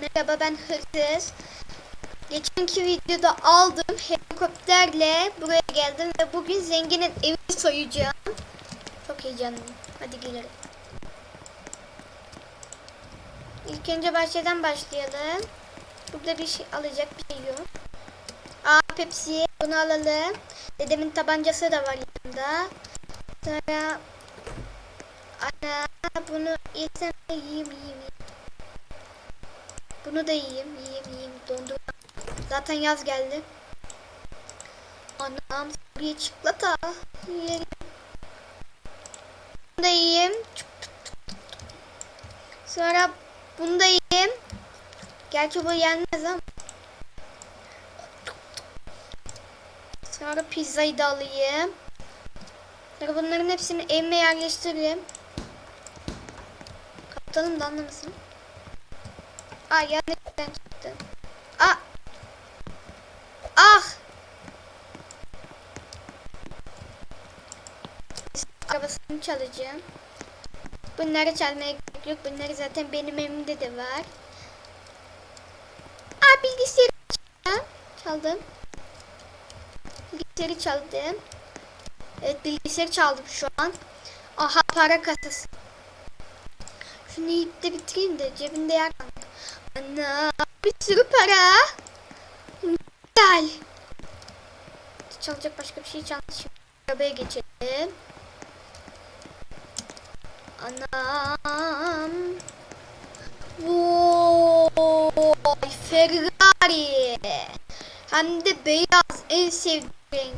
Merhaba ben Hırsız. Geçenki videoda aldım helikopterle buraya geldim ve bugün zenginin evini soyacağım. Çok heyecanlıyım. Hadi girelim. İlk önce bahçeden başlayalım. Burada bir şey alacak bir şey yok. Aa Pepsi bunu alalım. Dedemin tabancası da var yanında. Sonra ana bunu yesem yiyeyim yiyeyim. Bunu da yiyeyim, yiyeyim, yiyeyim. Dondurma. Zaten yaz geldi. Anam bir çikolata. Yiyelim. Bunu da yiyeyim. Sonra bunu da yiyeyim. Gerçi bu yenmez ama. Sonra pizzayı da alayım. Sonra bunların hepsini evime yerleştireyim. Kapatalım da anlamasın. Aa yanlışlıkla çıktı. Aa. Ah. Arabasını çalacağım. Bunları çalmaya gerek yok. Bunları zaten benim evimde de var. Aa bilgisayarı çalacağım. Çaldım. Bilgisayarı çaldım. Evet bilgisayarı çaldım şu an. Aha para kasası. Şunu yiyip de bitireyim de cebimde yer kalmadı. Ana bir sürü para. Güzel. Çalacak başka bir şey çalmış. Şimdi arabaya geçelim. Anam. Vay Ferrari. Hem de beyaz en sevdiğim renk.